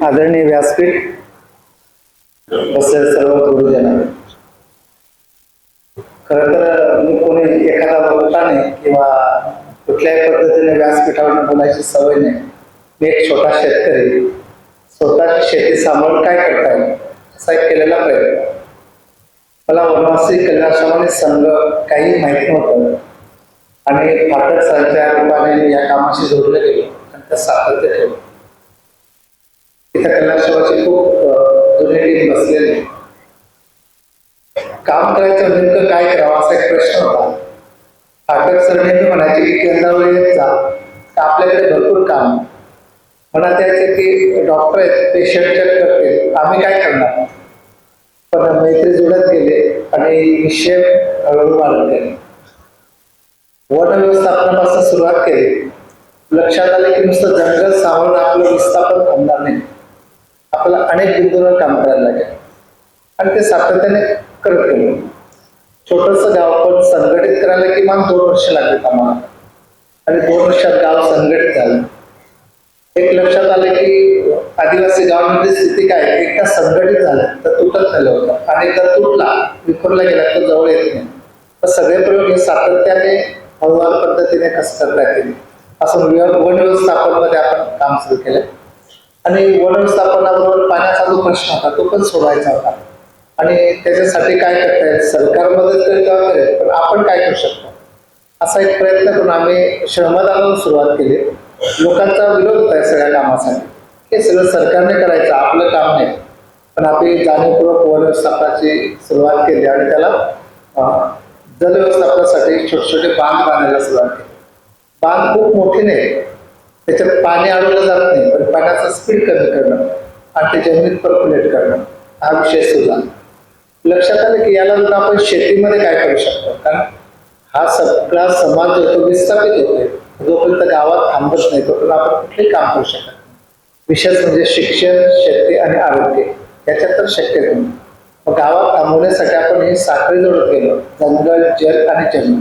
आदरणीय व्यासपीठ तसेच सर्व गुरुजना खर तर मी कोणी एखादा वक्ता नाही किंवा कुठल्याही पद्धतीने व्यासपीठावर बोलायची सवय नाही. मी एक छोटा शेतकरी. स्वतःची शेती सांभाळून काय करता येईल? असा एक केलेला प्रयत्न. मला वनवासी कल्याणाश्रमाने संघ काही माहीत नव्हतं. आणि फाटक संचार रूपाने या कामाशी जोडले गेलो आणि त्या सातत्य ठेवलं इथं कल्याणश्रमाची खूप जुने टीम बसलेले. काम करायचं नेमकं काय करावं असा एक प्रश्न होता. फाटक सरने म्हणायचे की केंद्रावर जा. आपल्याकडे भरपूर काम आहे. म्हणत यायचे की डॉक्टर आहेत पेशंट चेक करते. आम्ही काय करणार? पण मैत्री जुळत गेले आणि विषय हळूहळू वाढत गेले. वन व्यवस्थापनापासून सुरुवात केली. लक्षात आले की नुसतं जंगल सांभाळून आपलं विस्थापन थांबणार नाही. आपल्याला अनेक बिंदूंवर काम करायला लागेल. आणि ते सातत्याने करत गेलो. छोटस गाव पण संघटित करायला किमान दोन वर्ष लागले आम्हाला. आणि दोन वर्षात गाव संघटित झालं. एक लक्षात आलं की आदिवासी गावामध्ये स्थिती काय? एकदा संघटित झालं तर तुटत झालं होतं. आणि एकदा तुटला विखुरला गेला तर जवळ येत नाही. तर सगळे प्रयोग हे सातत्याने हळूहळू पद्धतीने कसं करता येतील? असं व्य- वन व्यवस्थापनामध्ये आपण काम सुरू केलं. आणि वनव्यवस्थापनाबरोबर पाण्याचा जो प्रश्न होता तो पण सोडवायचा होता. आणि त्याच्यासाठी काय करता सरकार मदत करेल तेव्हा करेल पण आपण काय करू शकतो? असा एक प्रयत्न करून आम्ही श्रमदानाला सुरुवात केली. लोकांचा विरोध होता सगळ्या कामासाठी. हे सगळं सरकारने करायचं आपलं काम नाही. पण आपली जाणीवपूर्वक वनव्यवस्थापनाची सुरुवात केली आणि त्याला जलव्यवस्थापनासाठी जल छोटे छोटे बांध बांधायला सुरुवात केली. बांध खूप मोठे नाही त्याच्यात पाणी अडवलं जात नाही पण पाण्याचा स्पीड कमी करणं आणि ते जमिनीत पर्क्युलेट करणं हा विषय सुद्धा. लक्षात आलं की याला जर आपण शेतीमध्ये काय करू शकतो? कारण हा सगळा समाज जो तो विस्थापित होतोय. जोपर्यंत गावात थांबत नाही तोपर्यंत आपण कुठलेही काम करू शकत नाही. विशेष म्हणजे शिक्षण शेती आणि आरोग्य याच्यात तर शक्य नाही. मग गावात थांबवण्यासाठी आपण हे साखळी जोडत गेलो जंगल जल आणि जमीन.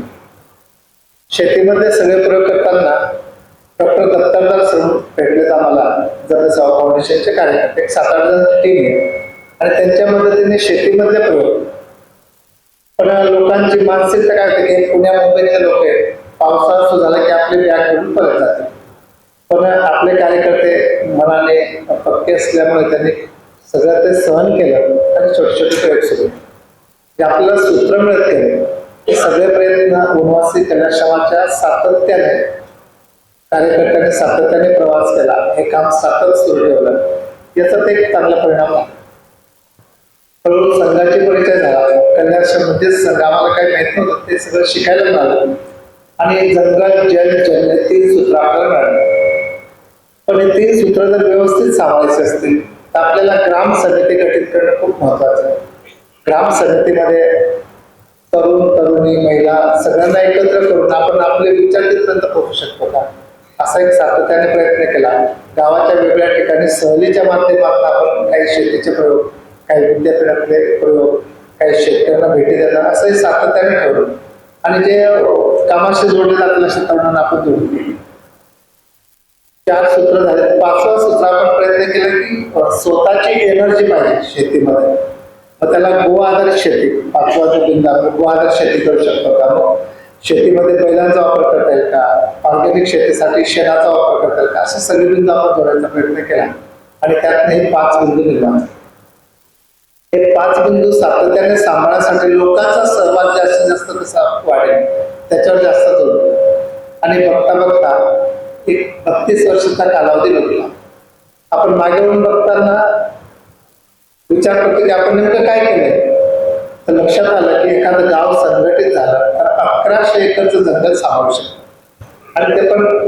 शेतीमध्ये सगळे प्रयोग करताना डॉक्टर दत्तरदार सर भेटलेत आम्हाला जनसेवा फाउंडेशनचे कार्यकर्ते सात आठ जण टीम आहे. आणि त्यांच्या मदतीने शेतीमधले प्रयोग. पण लोकांची मानसिकता काय होते की पुण्या मुंबईचे लोक आहेत. पावसाळा सुरू झाला की आपले बॅग करून परत जाते पण आपले कार्यकर्ते मनाने पक्के असल्यामुळे त्यांनी सगळं ते सहन केलं आणि छोटे छोटे प्रयोग सुरू जे आपल्याला सूत्र मिळत गेले हे सगळे प्रयत्न वनवासी कल्याश्रमाच्या सातत्याने कार्यकर्त्यांनी सातत्याने प्रवास केला. हे काम सातत सुरू ठेवलं. याचा ते एक चांगला परिणाम आहे. हळूहळू संघाची परिचय झाला. कल्याण म्हणजे संघ. आम्हाला काही माहीत नव्हतं. ते सगळं शिकायला मिळालं. आणि जंगल जल जल तीन सूत्र आपल्याला मिळाली. पण हे तीन सूत्र जर व्यवस्थित सांभाळायचे असतील तर आपल्याला ग्राम समिती गठीत करणं खूप महत्वाचं आहे. ग्राम समितीमध्ये तरुण तरुणी महिला सगळ्यांना एकत्र करून आपण आपले विचार तिथपर्यंत पोहोचू शकतो का? असा एक सातत्याने प्रयत्न केला. गावाच्या वेगळ्या ठिकाणी सहलीच्या माध्यमातून आपण काही शेतीचे प्रयोग काही विद्यापीठातले प्रयोग काही शेतकऱ्यांना भेटी देतात असंही सातत्याने ठेवलं आणि जे कामाशी जोडले आपल्या शेतांना आपण जोडून चार सूत्र झाले. पाचवा सूत्र आपण प्रयत्न केला की स्वतःची एनर्जी पाहिजे शेतीमध्ये. मग त्याला गो आधारित शेती. पाचवा जो बिंदा गो आधारित शेती करू शकतो का मग? शेतीमध्ये बैलांचा वापर करता येईल का? ऑर्गॅनिक शेतीसाठी शेणाचा वापर करता येईल का? असे सगळे बिंदू आपण जोडायचा प्रयत्न केला. आणि त्यातनं हे पाच बिंदू निर्माण हे पाच बिंदू सातत्याने सांभाळण्यासाठी लोकांचा सहभाग जास्तीत जास्त कसा वाढेल? त्याच्यावर जास्त जोड आणि बघता बघता एक बत्तीस वर्षाचा कालावधी लागला आपण मागे वळून बघताना विचार करतो की आपण नेमकं काय केलंय? तर लक्षात आलं की एखादं गाव संघटित झालं तर अकराशे एकरचं जंगल सांभाळू शकतो. आणि ते पण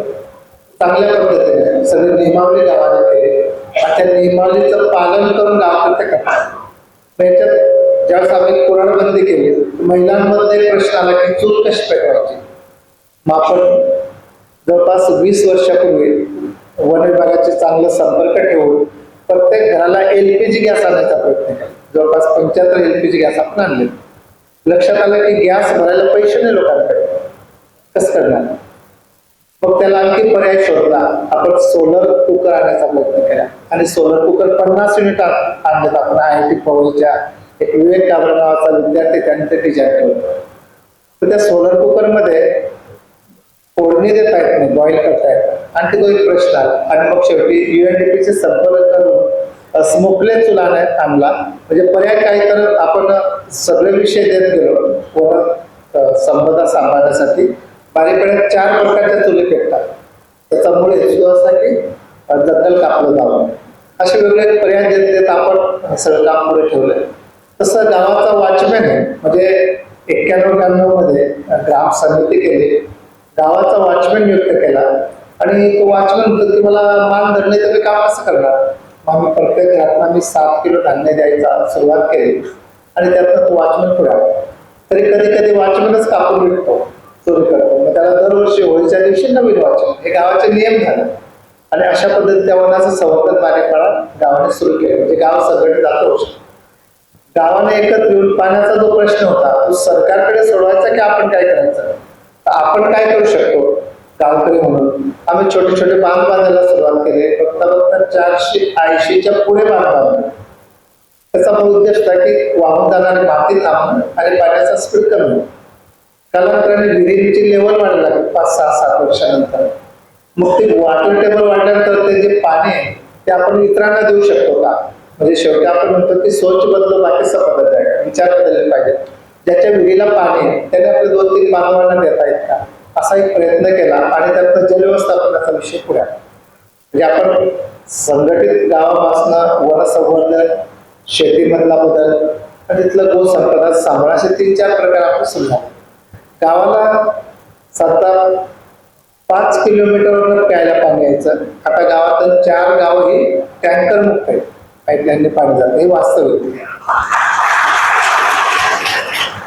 चांगल्या पद्धतीने. सगळे नियमावली गावाने केले. आणि त्या नियमावलीचं पालन करून गाव ते करतात. याच्यात ज्यावेळेस आम्ही कुराणबंदी केली महिलांमध्ये एक प्रश्न आला की चूक कशी पेटवायची? मग आपण जवळपास वीस वर्षापूर्वी वन विभागाचे चांगलं संपर्क ठेवून प्रत्येक घराला एलपीजी गॅस आणायचा प्रयत्न केला. जवळपास पंच्याहत्तर एलपीजी गॅस आपण आणले. लक्षात आलं की गॅस भरायला पैसे नाही लोकांकडे. कसं करणार? मग त्याला आणखी पर्याय शोधला. आपण सोलर कुकर आणण्याचा प्रयत्न केला. आणि सोलर कुकर पन्नास युनिट आणलेत आपण. आय आय टी पवईच्या एक विवेक काबरा नावाचा विद्यार्थी त्यांनी ते डिझाईन केलं. तर त्या सोलर कुकरमध्ये फोडणी देता येत नाही बॉईल करता येत आणखी तो एक प्रश्न आला आणि मग शेवटी युएनडीपीचे संपर्क स्मोकले चुला नाही थांबला. म्हणजे पर्याय काय तर आपण सगळे विषय देत गेलो. कोण संपदा सांभाळण्यासाठी. बारीकडे चार प्रकारच्या चुली पेटतात त्याच्यामुळे हेतू असा की जंगल कापलं जावं असे वेगळे पर्याय देत देत आपण सगळं काम पुढे ठेवलं. तसं गावाचा वॉचमॅन आहे. म्हणजे एक्क्याण्णव ब्याण्णवमध्ये ग्राम समिती केली. गावाचा वॉचमॅन नियुक्त केला. आणि तो वॉचमॅन म्हणतो की मला मान धरणे तर मी काम कसं करणार? आम्ही प्रत्येक घरातनं आम्ही सात किलो धान्य द्यायचा सुरुवात केली. आणि त्यातनं तो वॉचमॅन पुढे तरी कधी कधी वॉचमॅनच कापून विकतो चोरी करतो. मग त्याला दरवर्षी होळीच्या दिवशी नवीन वाचन हे गावाचे नियम झाले. आणि अशा पद्धतीने त्या वनाचं संवर्धन कार्यकाळा गावाने सुरू केलं. म्हणजे गाव सगळे जात गावाने एकत्र येऊन पाण्याचा जो प्रश्न होता तो सरकारकडे सोडवायचा की आपण काय करायचं? तर आपण काय करू शकतो? गावकरी म्हणून. आम्ही छोटे छोटे बांध बांधायला सुरुवात केली. फक्त फक्त चारशे ऐंशीच्या पुढे बांध बांधले. त्याचा मूळ उद्देश होता की वाहून जाणारी माती थांबणं आणि पाण्याचा स्पीड कमी कालांतराने विहिरीची लेवल वाढायला लागली. पाच सहा सात वर्षानंतर. मग ते वॉटर टेबल वाढल्यानंतर ते जे पाणी आहे ते आपण इतरांना देऊ शकतो का? म्हणजे शेवटी आपण म्हणतो की स्वच्छ बदल बाकी बदल आहे विचार बदलले पाहिजे ज्याच्या विहिरीला पाणी आहे त्याने आपले दोन तीन बांधवांना देता येत का? असा एक प्रयत्न केला आणि त्यातनं जलव्यवस्थापनाचा विषय पुढे आला. म्हणजे आपण संघटित गावापासनं वनसंवर्धन शेतीमधला बदल आणि तिथलं गोसंपदा सांभाळ असे तीन चार प्रकार आपण सुरू झाले. गावाला साधारण पाच किलोमीटरवर प्यायला पाणी यायचं. आता गावातून चार गाव हे टँकर मुक्त आहेत. पाईपलाईनने पाणी जातं. हे वास्तविक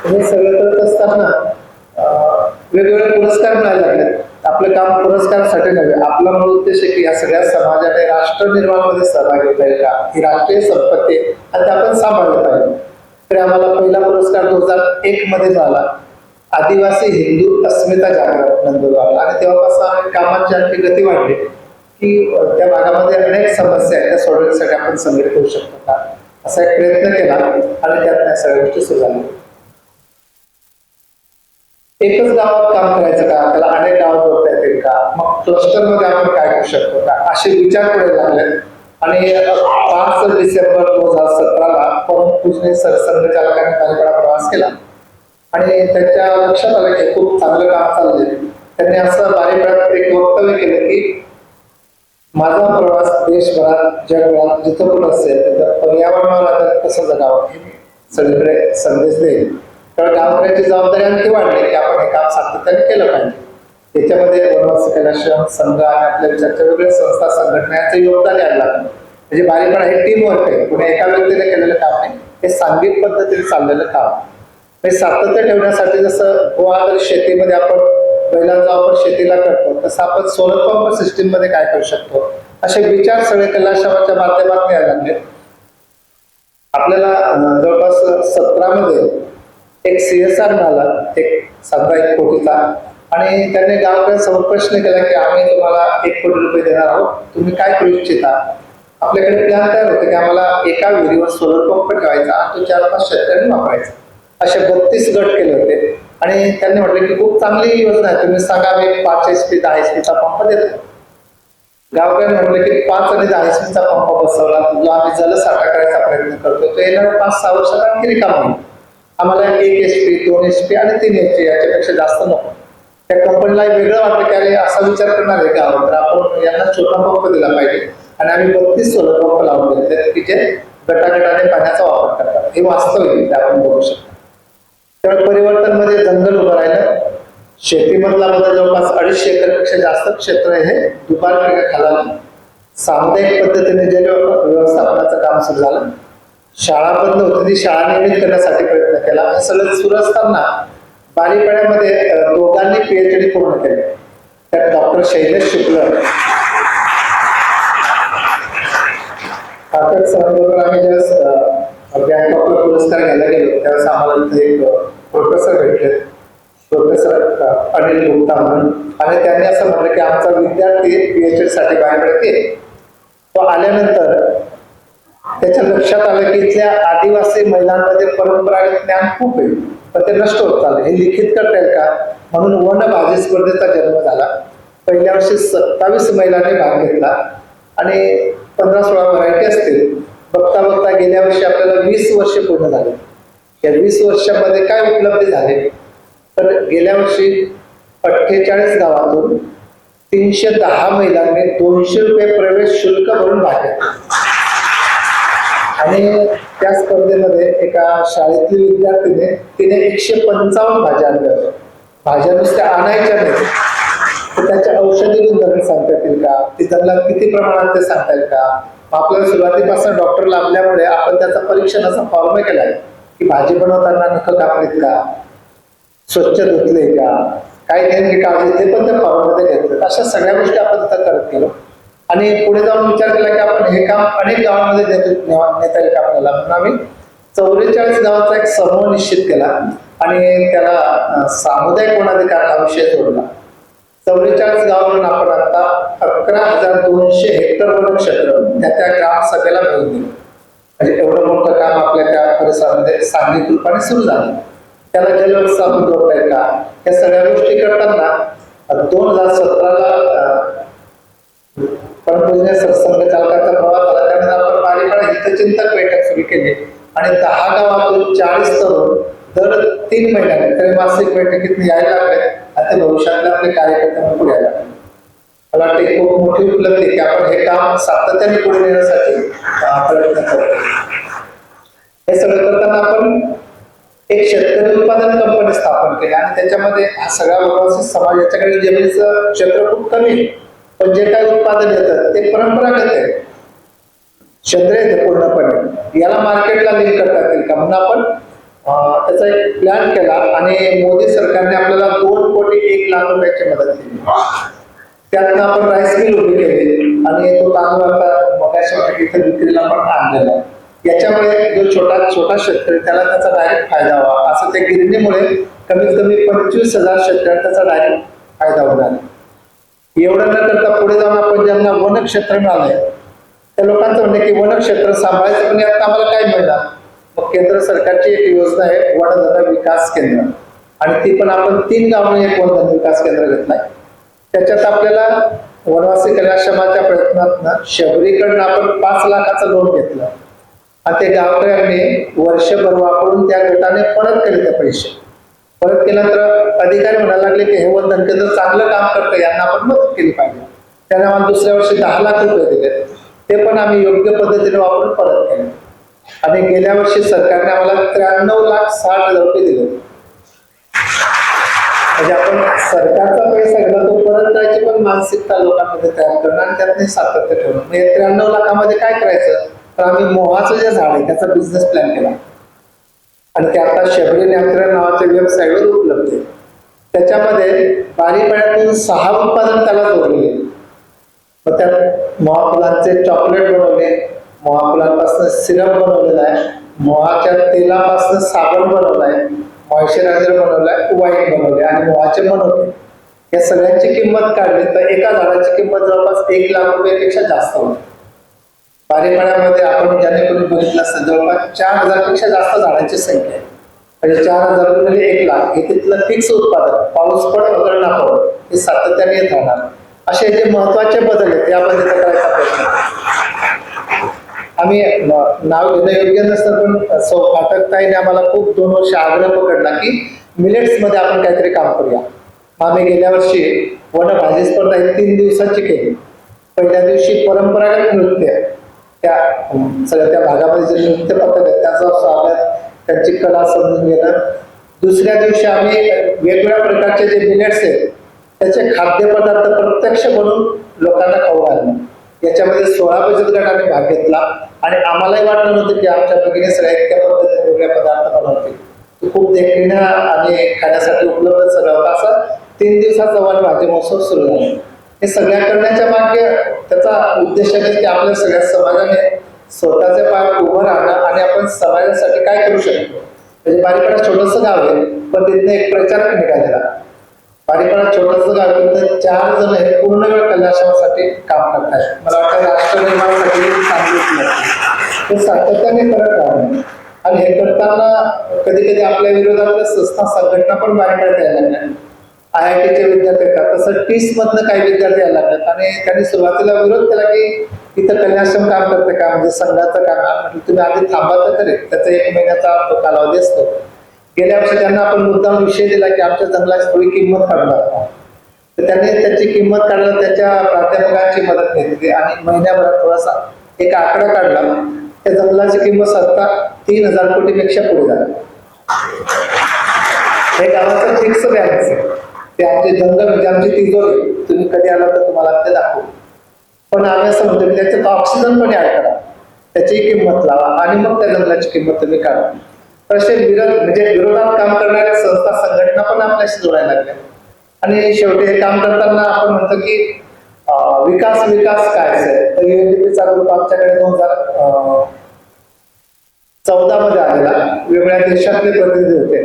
हे सगळं करत असताना अं, वेगवेगळे पुरस्कार मिळायला लागले आपलं काम पुरस्कारासाठी नव्हे आपला मूळ उद्देश आहे की या सगळ्या समाजाने राष्ट्र निर्माणमध्ये सहभाग घेता येईल का? ही राष्ट्रीय संपत्ती आणि ते आपण सांभाळलं पाहिजे. तर आम्हाला पहिला पुरस्कार दोन हजार एक मध्ये झाला आदिवासी हिंदू अस्मिता जागरण नंदुरबार. आणि तेव्हापासून आम्ही कामाची आणखी गती वाढली की त्या भागामध्ये अनेक समस्या आहेत. त्या सोडवण्यासाठी आपण संघटित होऊ शकतो का? असा एक प्रयत्न केला आणि त्यात सगळ्या गोष्टी सुरू झाल्या. एकच गावात काम करायचं का? त्याला अनेक गावात जोडता येतील का? मग क्लस्टरमध्ये आपण काय करू शकतो का? असे विचार पुढे लागले. आणि पाच डिसेंबर दोन हजार सतराला परम पूजने सरसंघचालकांनी कार्यक्रम प्रवास केला. आणि त्यांच्या लक्षात आलं की खूप चांगलं काम चाललंय. त्यांनी असं बारीकडात एक वक्तव्य केलं की माझा प्रवास देशभरात जगभरात जिथं पण असेल तर पर्यावरणाला कसं जगावं हे सगळीकडे संदेश देईल. तर गावकऱ्याची जबाबदारी आणखी वाढली की आपण हे काम सातत्याने केलं पाहिजे. त्याच्यामध्ये वनवासी कैलाश्रम संघ आणि आपल्या विचारच्या वेगळ्या संस्था संघटना यांचं योगदान यायला लागलं. म्हणजे बारीकपणा हे टीम वर्क आहे. कुणी एका व्यक्तीने केलेलं काम नाही हे सांघिक पद्धतीने चाललेलं काम. हे सातत्य ठेवण्यासाठी जसं गोवा शेतीमध्ये आपण बैलांचा वापर शेतीला करतो तसं आपण सोलर पंप सिस्टीममध्ये काय करू शकतो? असे विचार सगळे कलाश्रमाच्या माध्यमात यायला लागले. आपल्याला जवळपास सतरामध्ये एक सीएसआर मिळाला एक साधा एक कोटीचा आणि त्यांनी गावकऱ्यांसमोर प्रश्न केला की आम्ही तुम्हाला एक कोटी रुपये देणार आहोत तुम्ही काय करू इच्छिता? आपल्याकडे प्लॅन तयार होते की आम्हाला एका विहिरीवर सोलर पंप ठेवायचा आणि तो चार पाच शेतकऱ्यांनी वापरायचा. असे बत्तीस गट केले होते. आणि त्यांनी म्हटलं की खूप चांगली योजना आहे. तुम्ही सांगा मी पाच एच पी दहा एच पीचा पंप देतो. गावकऱ्यांनी म्हटलं की पाच आणि दहा एच पीचा पंप बसवला. जो आम्ही जलसाठा करायचा प्रयत्न करतो तो येणाऱ्या पाच सहा वर्षात आणखी रिकामा होईल. आम्हाला एक एस पी दोन एस पी आणि तीन एस पी याच्यापेक्षा जास्त नको. त्या कंपनीला वेगळं वाटलं की अरे असा विचार करणार आहे गाव तर आपण यांना छोटा पंप दिला पाहिजे. आणि आम्ही बत्तीस सोलर पंप लावून दिले. की जे गटागटाने पाण्याचा वापर करतात. हे वास्तव आहे ते आपण बघू शकतो. तर परिवर्तनमध्ये जंगल उभं राहिलं. शेतीमधला बदल जवळपास अडीचशे एकरपेक्षा जास्त क्षेत्र हे दुपार खाला सामुदायिक पद्धतीने जल व्यवस्थापनाचं काम सुरू झालं. शाळा बंद होती ती शाळा निर्मित करण्यासाठी प्रयत्न केला. आणि सगळं सुरू असताना बारीपाड्यामध्ये अं, दोघांनी पीएचडी पूर्ण केले. त्यात डॉक्टर शैलेश शुक्ल ठाकर सरांबरोबर आम्ही ज्यावेळेस बँकॉकला पुरस्कार घ्यायला गेलो त्यावेळेस आम्हाला तिथे एक प्रोफेसर भेटले. प्रोफेसर अनिल गुप्ता म्हणून. आणि त्यांनी असं म्हटलं की आमचा विद्यार्थी पीएचडी साठी बाहेर पडते तो आल्यानंतर त्याच्या लक्षात आलं की इथल्या आदिवासी महिलांमध्ये परंपरागत ज्ञान खूप आहे. पण ते नष्ट होत चाललं. हे लिखित करता येईल का? म्हणून वन भाजी स्पर्धेचा जन्म झाला. पहिल्या वर्षी सत्तावीस महिलांनी भाग घेतला आणि पंधरा सोळा व्हरायटी असतील. बघता बघता गेल्या वर्षी आपल्याला वीस वर्ष पूर्ण झाले. या वीस वर्षामध्ये काय उपलब्धी झाले? तर गेल्या वर्षी अठ्ठेचाळीस गावातून तीनशे दहा महिलांनी दोनशे रुपये प्रवेश शुल्क भरून भाग घेतला. आणि त्या स्पर्धेमध्ये एका शाळेतील विद्यार्थीने तिने एकशे पंचावन्न भाज्या आणल्या होत्या. भाज्या नुसत्या आणायच्या नाही तर त्याच्या औषधी गुणधर्म सांगता येतील का? ती किती प्रमाणात ते सांगता येईल का? आपल्याला सुरुवातीपासून डॉक्टर लाभल्यामुळे आपण त्याचा परीक्षणाचा फॉर्म केलाय की भाजी बनवताना नख कापलीत का? स्वच्छ धुतले का? काय नेमकी काळजी ते पण त्या फॉर्ममध्ये घेतलं. अशा सगळ्या गोष्टी आपण तिथं करत गेलो. आणि पुढे जाऊन विचार केला की आपण हे काम अनेक गावांमध्ये देतो नेवा- नेता येईल का आपल्याला म्हणून आम्ही चौवेचाळीस गावाचा एक समूह निश्चित केला आणि त्याला सामुदायिक वनाधिकार हा विषय जोडला. चौवेचाळीस म्हणून आपण आता अकरा हजार दोनशे हेक्टर वन क्षेत्र त्या त्या ग्राम सभेला मिळून दिलं. म्हणजे एवढं मोठं काम आपल्या त्या परिसरामध्ये सांघिक रूपाने सुरू झालं. त्याला जलव्यवस्थापन जोडता येईल का? या सगळ्या गोष्टी करताना दोन हजार सतराला परमपूजनीय सरसंघ चालकाचा प्रवास झाला त्यानंतर आपण बारीपाडा हितचिंतक बैठक सुरू केली. आणि दहा गावातून चाळीस तरुण दर तीन महिन्याने त्रैमासिक बैठकीत यायला लागले. आणि ते भविष्यातले आपले कार्यकर्ते पुढे यायला लागले. मला वाटते खूप मोठी उपलब्धी आहे की आपण हे काम सातत्याने पुढे नेण्यासाठी प्रयत्न करतो हे सगळं करताना आपण एक शेतकरी उत्पादन कंपनी स्थापन केली. आणि त्याच्यामध्ये हा सगळ्या वनवासी समाज याच्याकडे जमिनीचं क्षेत्र खूप कमी आहे. पण जे काही उत्पादन येतं ते परंपरागत आहे क्षेत्र येते पूर्णपणे. याला मार्केटला लिंक करता येईल का? म्हणून आपण त्याचा एक प्लॅन केला आणि मोदी सरकारने आपल्याला दोन कोटी एक लाख रुपयाची मदत केली. त्यातनं आपण राईस मिल उभी केली आणि तो तांदूळ आता मगाशी इथे विक्रीला पण आणलेला आहे. याच्यामुळे जो छोटा छोटा शेतकरी त्याला त्याचा डायरेक्ट फायदा व्हावा. असं त्या गिरणीमुळे कमीत कमी पंचवीस हजार शेतकऱ्यांना त्याचा डायरेक्ट फायदा होणार आहे. एवढं न करता पुढे जाऊन आपण ज्यांना वनक्षेत्र मिळालंय त्या लोकांचं म्हणणं की वनक्षेत्र सांभाळायचं पण यात आम्हाला काय मिळणार? मग केंद्र सरकारची एक योजना आहे वनधन विकास केंद्र. आणि ती पण आपण तीन गावांनी एक वनधन विकास केंद्र घेतलाय त्याच्यात आपल्याला वनवासी कल्याश्रमाच्या प्रयत्नातनं शबरीकडनं आपण पाच लाखाचं लोन घेतलं. आणि ते गावकऱ्यांनी वर्षभर वापरून त्या गटाने परत केले ते पैसे. परत केल्यानंतर अधिकारी म्हणायला लागले की हे वंदन केंद्र चांगलं काम करतं यांना आपण मदत केली पाहिजे. त्याने आम्हाला दुसऱ्या वर्षी दहा लाख रुपये दिले. ते पण आम्ही योग्य पद्धतीने वापरून परत केले. आणि गेल्या वर्षी सरकारने आम्हाला त्र्याण्णव लाख साठ हजार रुपये दिले. म्हणजे आपण सरकारचा पैसा घेतला तो परत करायची पण मानसिकता लोकांमध्ये तयार करणं आणि त्यात सातत्य ठेवणं. म्हणजे त्र्याण्णव लाखामध्ये काय करायचं? तर आम्ही मोहाचं जे झाड आहे त्याचा बिझनेस प्लॅन केला. आणि ते आता शबरी नॅचरल नावाच्या वेबसाईटवर उपलब्ध आहे. त्याच्यामध्ये बारीपाड्यातून सहा उत्पादन त्याला जोडलेले मग त्यात मोहाफुलांचे चॉकलेट बनवले मोहाफुलांपासून सिरप बनवलेला आहे मोहाच्या तेलापासून साबण बनवलाय मॉइश्चरायझर बनवलाय वाईन बनवले आणि मोहाचे बनवले या सगळ्यांची किंमत काढली तर एका झाडाची किंमत जवळपास एक लाख रुपयापेक्षा जास्त होती. बारीपाड्यामध्ये आपण ज्याने बघितलं असतं जवळपास चार हजारपेक्षा जास्त झाडांची संख्या आहे. म्हणजे चार हजार म्हणजे एक लाख. हे तिथलं फिक्स उत्पादन. पाऊस पण वगैरे ना हे सातत्याने येत राहणार. असे जे महत्त्वाचे बदल आहेत यामध्ये करायचा प्रयत्न आम्ही नाव घेणं योग्य नसतं पण सौ फाटकताईने आम्हाला खूप दोन वर्ष आग्रह पकडला की मिलेट्समध्ये आपण काहीतरी काम करूया. आम्ही गेल्या वर्षी वन भाजी स्पर्धा ही तीन दिवसाची केली. पहिल्या दिवशी परंपरागत नृत्य. त्या सगळ्या त्या भागामध्ये जे नृत्य पथक आहे त्याचा स्वागत त्यांची कला समजून घेणं. दुसऱ्या दिवशी आम्ही वेगवेगळ्या प्रकारचे जे मिलेट्स आहेत त्याचे खाद्यपदार्थ प्रत्यक्ष बनवून लोकांना खाऊ घालणं. याच्यामध्ये सोळा बचत गटाने भाग घेतला. आणि आम्हालाही वाटलं नव्हतं की आमच्या भगिनी सगळ्या इतक्या पद्धतीने वेगळ्या पदार्थ बनवतील. खूप देखील आणि खाण्यासाठी उपलब्ध सगळं होता. असं तीन दिवसाचा वन भाजी महोत्सव सुरू झाला. हे सगळ्या करण्याच्या मागे त्याचा उद्देश आहे की आपल्या सगळ्या समाजाने स्वतःचे पाय उभं राहणं आणि आपण समाजासाठी काय करू शकतो? म्हणजे बारीकडे छोटस गाव आहे पण तिथनं एक प्रचारक निघालेला. बारीपाडा छोटस गाव आहे, तर चार जण हे पूर्ण वेळ कल्याणासाठी काम करतात मला वाटतं राष्ट्र निर्माणासाठी हे ते सातत्याने करत राहणं आणि हे करताना कधी कधी आपल्या विरोधात संस्था संघटना पण बारीपाड्यात यायला लागल्या आय आय टीचे विद्यार्थी येतात तसं टीस मधनं काही विद्यार्थी यायला लागतात आणि त्यांनी सुरुवातीला विरोध केला की इथं कन्याश्रम काम करते का? म्हणजे संघाचं काम म्हटलं तुम्ही आधी थांबा तर खरे. त्याचा एक महिन्याचा तो कालावधी असतो. गेल्या वर्षी त्यांना आपण मुद्दाम विषय दिला की आमच्या जंगलाची थोडी किंमत काढणार तर त्यांनी त्याची किंमत काढला त्याच्या प्राध्यापकांची मदत घेतली आणि महिन्याभरात थोडासा एक आकडा काढला. त्या जंगलाची किंमत सत्ता तीन हजार कोटीपेक्षा पुढे झाली. हे गावाचं फिक्स बॅलन्स आहे. ते आमचे जंगल म्हणजे आमची तिजोरी. तुम्ही कधी आला तर तुम्हाला ते दाखवू. पण आम्ही असं म्हणतो की त्याच्यात ऑक्सिजन पण ॲड करा. त्याची किंमत लावा आणि मग त्या जंगलाची किंमत तुम्ही काढा. तसे विरोध म्हणजे विरोधात काम करणाऱ्या संस्था संघटना पण आपल्याशी जोडायला लागल्या. आणि शेवटी हे काम करताना आपण म्हणतो की विकास विकास काय असेल तर युएनडीपीचा ग्रुप आमच्याकडे दोन हजार चौदा मध्ये आलेला. वेगळ्या देशातले प्रतिनिधी होते.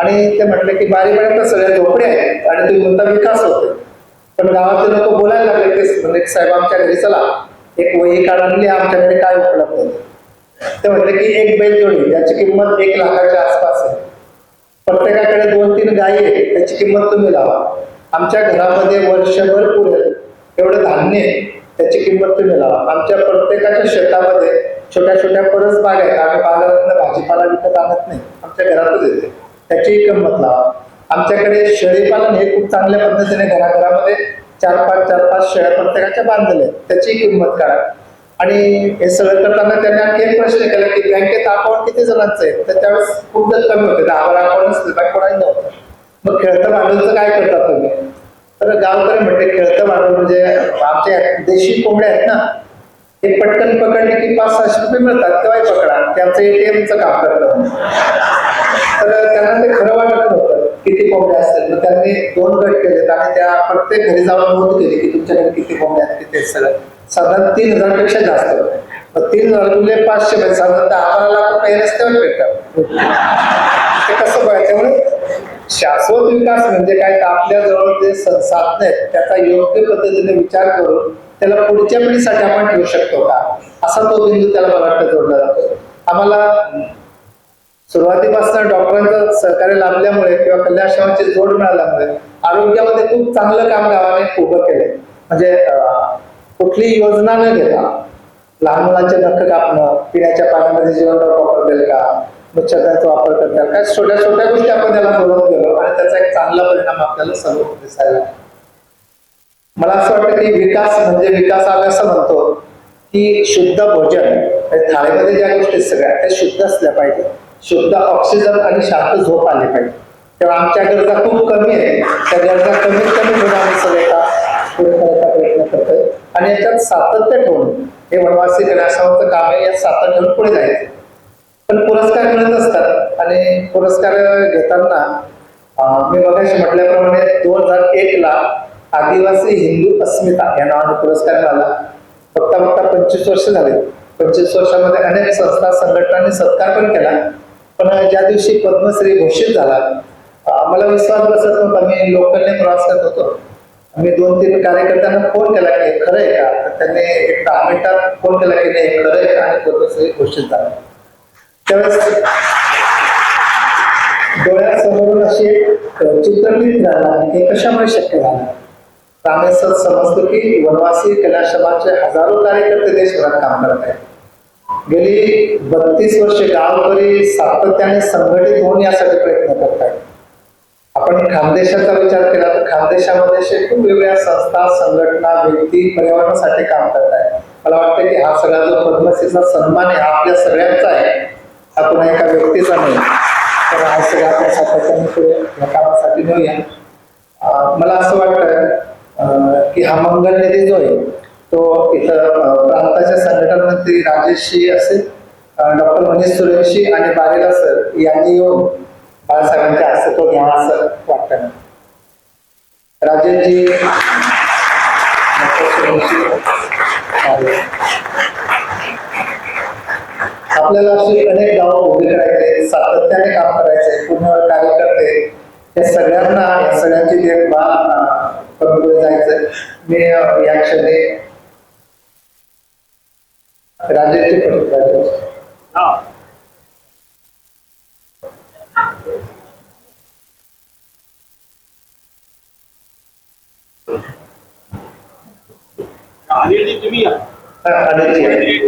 आणि ते म्हटले की बारी तर सगळ्या झोपड्या आहेत आणि तुम्ही म्हणता विकास होते पण गावातले लोक बोलायला लागले की म्हणजे साहेब आमच्या घरी चला. एक वही काढ आणली आमच्याकडे काय उपलब्ध आहे ते म्हटले की एक बैल जोडी ज्याची किंमत एक लाखाच्या आसपास आहे. प्रत्येकाकडे दोन तीन गायी आहेत त्याची किंमत तुम्ही लावा. आमच्या घरामध्ये वर्षभर पुरेल एवढं धान्य आहे त्याची किंमत तुम्ही लावा. आमच्या प्रत्येकाच्या शेतामध्ये छोट्या छोट्या परस बाग आहेत. आम्ही बाजारातनं भाजीपाला विकत आणत नाही. आमच्या घरातच येते. त्याची किंमत लावा आमच्याकडे शेळीपालन हे खूप चांगल्या पद्धतीने घराघरामध्ये चार पाच चार पाच शेळ्या प्रत्येकाच्या बांधलेल्या आहेत. त्याची किंमत काढा. आणि हे सगळं करताना त्यांनी आणखी एक प्रश्न केला की बँकेत अकाउंट किती जणांचं आहे? तर त्यावेळेस खूप कमी होते. दहा बारा अकाउंट कोणाही नव्हतं. मग खेळतं भांडवलचं काय करता तुम्ही? तर गावकरी म्हणते खेळतं भांडवल म्हणजे आमच्या देशी कोंबड्या आहेत ना ते पटकन पकडले की पाच सहाशे रुपये मिळतात तेव्हाही पकडा. त्यांचं एटीएमचं काम करतं तर त्यांना ते खरं वाटत नव्हतं किती कोंबड्या असतील मग त्यांनी दोन गट केलेत आणि त्या प्रत्येक घरी जाऊन नोंद केली की तुमच्याकडे किती कोंबड्या आहेत किती सगळं. साधारण तीन हजारपेक्षा जास्त. मग तीन हजार गुणले पाचशे म्हणजे साधारण दहा लाख रुपये रस्त्यावर भेटतात. ते कसं बघायचं त्यामुळे शाश्वत विकास म्हणजे काय? तर आपल्याजवळ जे संसाधन आहेत त्याचा योग्य पद्धतीने विचार करून त्याला पुढच्या पिढीसाठी आपण ठेवू शकतो का? असा तो बिंदू त्याला मला वाटतं जोडला जातो. आम्हाला सुरुवातीपासून डॉक्टरांचं सहकार्य लाभल्यामुळे किंवा कल्याणाश्रमाची जोड मिळाल्यामुळे आरोग्यामध्ये खूप चांगलं काम गावाने उभं केलंय. म्हणजे कुठली योजना न घेता लहान मुलांचे नख कापणं पिण्याच्या पाण्यामध्ये जीवनराव वापरलेलं का मच्छरदाचा वापर करतात काय छोट्या छोट्या गोष्टी आपण त्याला जोडत गेलो आणि त्याचा एक चांगला परिणाम आपल्याला सर्व दिसायला मला असं वाटतं की विकास म्हणजे विकास आम्ही असं म्हणतो की शुद्ध भोजन थाळीमध्ये ज्या गोष्टी सगळ्या त्या शुद्ध असल्या पाहिजे शुद्ध ऑक्सिजन आणि शांत झोप आली पाहिजे. तेव्हा आमच्या गरजा खूप कमी आहे त्या गरजा कमीत कमी घेऊन आम्ही सगळे पुढे करायचा प्रयत्न करतोय. आणि याच्यात सातत्य ठेवून हे वनवासी कन्याश्रमाचं काम आहे यात सातत्य ठेवून पुढे जायचं. पण पुरस्कार मिळत असतात. आणि पुरस्कार घेताना मी मगाशी म्हटल्याप्रमाणे दोन हजार एक ला आदिवासी हिंदू अस्मिता या नावाने पुरस्कार मिळाला. फक्त फक्त पंचवीस वर्ष झाले. पंचवीस वर्षामध्ये अनेक संस्था संघटनांनी सत्कार पण केला. पण ज्या दिवशी पद्मश्री घोषित झाला मला विश्वास बसत नव्हता. मी लोकलने प्रवास करत होतो. मी दोन तीन कार्यकर्त्यांना फोन केला की खरं आहे का? तर त्यांनी एक दहा मिनिटात फोन केला की नाही खरं आहे का? आणि पद्मश्री घोषित झाला. त्यावेळेस डोळ्यासमोरून अशी एक चित्रफित झाला हे कशामुळे शक्य झालं? रामेश्वर समजतो की वनवासी कलाश्रमाचे हजारो कार्यकर्ते देशभरात काम करत आहेत. गेली बत्तीस वर्षे गावकरी सातत्याने संघटित होऊन यासाठी प्रयत्न करत आहेत आपण खानदेशाचा विचार केला तर खानदेशामध्ये असे खूप वेगवेगळ्या संस्था संघटना व्यक्ती पर्यावरणासाठी काम करत आहेत मला वाटतं की हा सगळा जो पद्मश्रीचा सन्मान आहे हा आपल्या सगळ्यांचा आहे. हा पुन्हा एका व्यक्तीचा नाही. तर हा सगळा आपण सातत्याने पुढे या कामासाठी नेऊया. मला असं वाटतं अं, की हा मंगल निधी जो आहे तो इथं प्रांताच्या संघटन मंत्री राजेशजी असेल डॉक्टर मनीष सुरेशी आणि बारेला सर यांनी येऊन बाळासाहेबांच्या असं तो घ्यावा असं वाटतं. राजेशजी आपल्याला अशी अनेक गावं उभी करायचे सातत्याने काम करायचे पूर्ण कार्यकर्ते हे सगळ्यांना सगळ्यांची देखभाल अं, करून पुढे जायचं. मी या क्षणी प्रतिक्रिया हा. अनिलजी तुम्ही या. अनिलजी